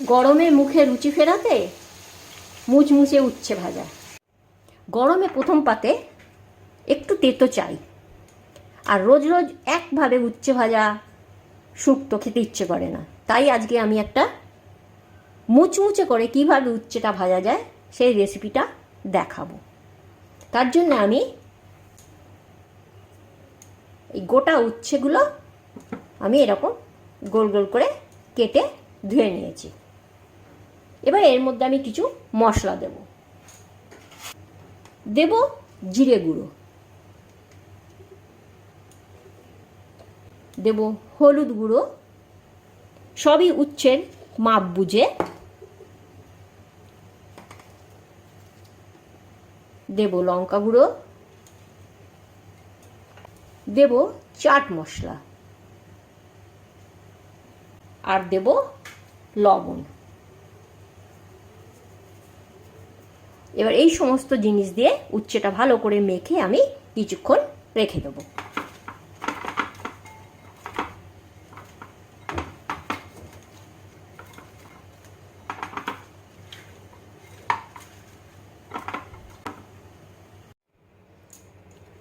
গরমে মুখে রুচি ফেরাতে মুচমুচে উচ্ছে ভাজা। গরমে প্রথম পাতে একটু তেতো চাই, আর রোজ রোজ একভাবে উচ্ছে ভাজা শুক্তো খেতে ইচ্ছে করে না। তাই আজকে আমি একটা মুচমুচে করে কীভাবে উচ্ছেটা ভাজা যায় সেই রেসিপিটা দেখাবো। তার জন্য আমি এই গোটা উচ্ছেগুলো আমি এরকম গোল গোল করে কেটে ধুয়ে নিয়েছি। এবার এর মধ্যে আমি কিছু মশলা দেব। দেব জিরে গুঁড়ো। দেব হলুদ গুঁড়ো। সবই উচ্ছের মাপ বুঝে। দেব লঙ্কা গুঁড়ো। দেব চাট মশলা। আর দেব লবণ। এবার এই সমস্ত জিনিস দিয়ে উচ্ছেটা ভালো করে মেখে আমি কিছুক্ষণ রেখে দেবো।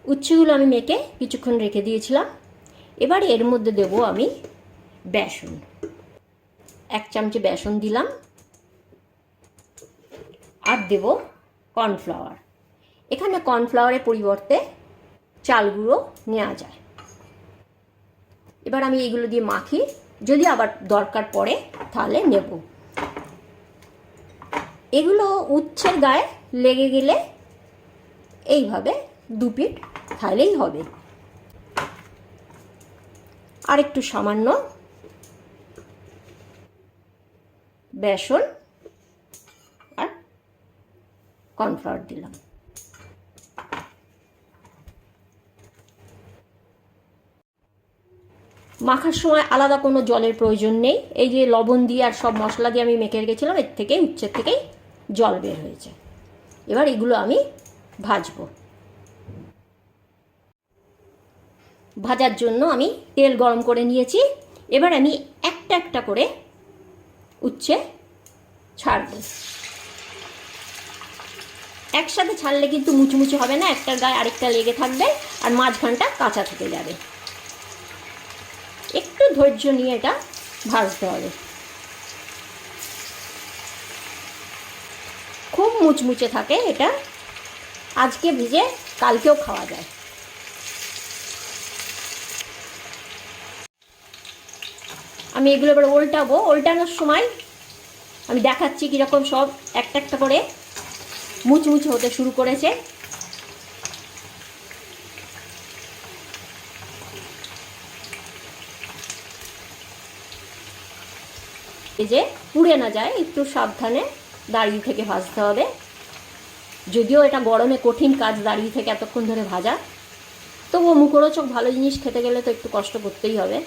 উচ্ছেগুলো আমি মেখে কিছুক্ষণ রেখে দিয়েছিলাম। এবার এর মধ্যে দেব আমি বেসন। এক চামচে বেসন দিলাম। আর দেব কর্নফ্লাওয়ার। এখানে কর্নফ্লাওয়ারের পরিবর্তে চাল গুঁড়ো নেওয়া যায়। এবার আমি এইগুলো দিয়ে মাখি। যদি আবার দরকার পড়ে, তাহলে নেব। এগুলো উচ্ছের গায়ে লেগে গেলে এইভাবে দু পিঠ তাহলেই হবে। আর একটু সামান্য বেসন কর্নফ্লাওয়ার দিলাম। মাখার সময় আলাদা কোনো জলের প্রয়োজন নেই। এই যে লবণ দিয়ে আর সব মশলা দিয়ে আমি মেখে রেখেছিলাম, এর থেকেই, উচ্ছের থেকেই জল বের হয়েছে। এবার এগুলো আমি ভাজবো। ভাজার জন্য আমি তেল গরম করে নিয়েছি। এবার আমি একটা একটা করে উচ্ছে ছাড়ব। একসাথে ছাড়লে কিন্তু মুচমুচে হবে না, একটার গায়ে আরেকটা লেগে থাকবে আর মাঝখানটা কাঁচা থেকে যাবে। একটু ধৈর্য নিয়ে এটা ভাজতে হবে। খুব মুচমুচে থাকে এটা। আজকে ভিজে কালকেও খাওয়া যায়। আমি এগুলো এবার উল্টাবো উল্টানোর সময় আমি দেখাচ্ছি কীরকম সব একটা একটা করে। মুচমুচে হতে শুরু করেছে। এই যে পুড়ে না যায়, একটু সাবধানে দাঁড়িয়ে থেকে ভাজতে হবে। যদিও এটা গরমে কঠিন কাজ দাঁড়িয়ে থেকে এতক্ষণ ধরে ভাজা। তবুও মুখরোচক ভালো জিনিস খেতে গেলে তো একটু কষ্ট করতেই হবে।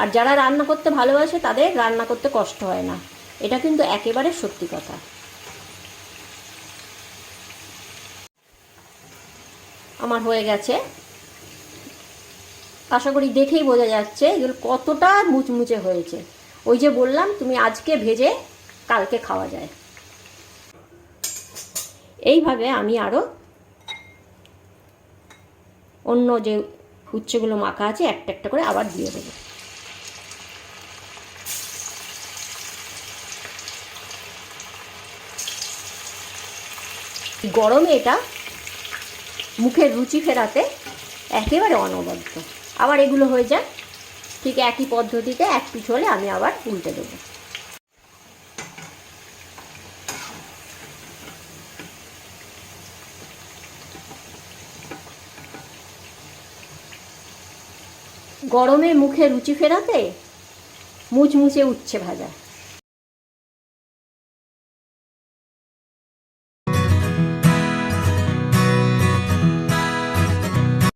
আর যারা রান্না করতে ভালোবাসে, তাদের রান্না করতে কষ্ট হয় না। এটা কিন্তু একেবারে সত্যি কথা। আমার হয়ে গেছে। আশা করি দেখেই বোঝা যাচ্ছে এগুলো কতটা মুচমুচে হয়েছে। ওই যে বললাম, তুমি আজকে ভেজে কালকে খাওয়া যায়। এইভাবে আমি আরও অন্য যে উচ্ছেগুলো মাখা আছে, একটা একটা করে আবার দিয়ে দেবো। গরমে এটা মুখের রুচি ফেরাতে একেবারে অনবদ্য। আবার এগুলো হয়ে যায় ঠিক একই পদ্ধতিতে এক পিঠ হলে আমি আবার উল্টে দেবো। গরমে মুখে রুচি ফেরাতে মুচমুচে উচ্ছে ভাজা।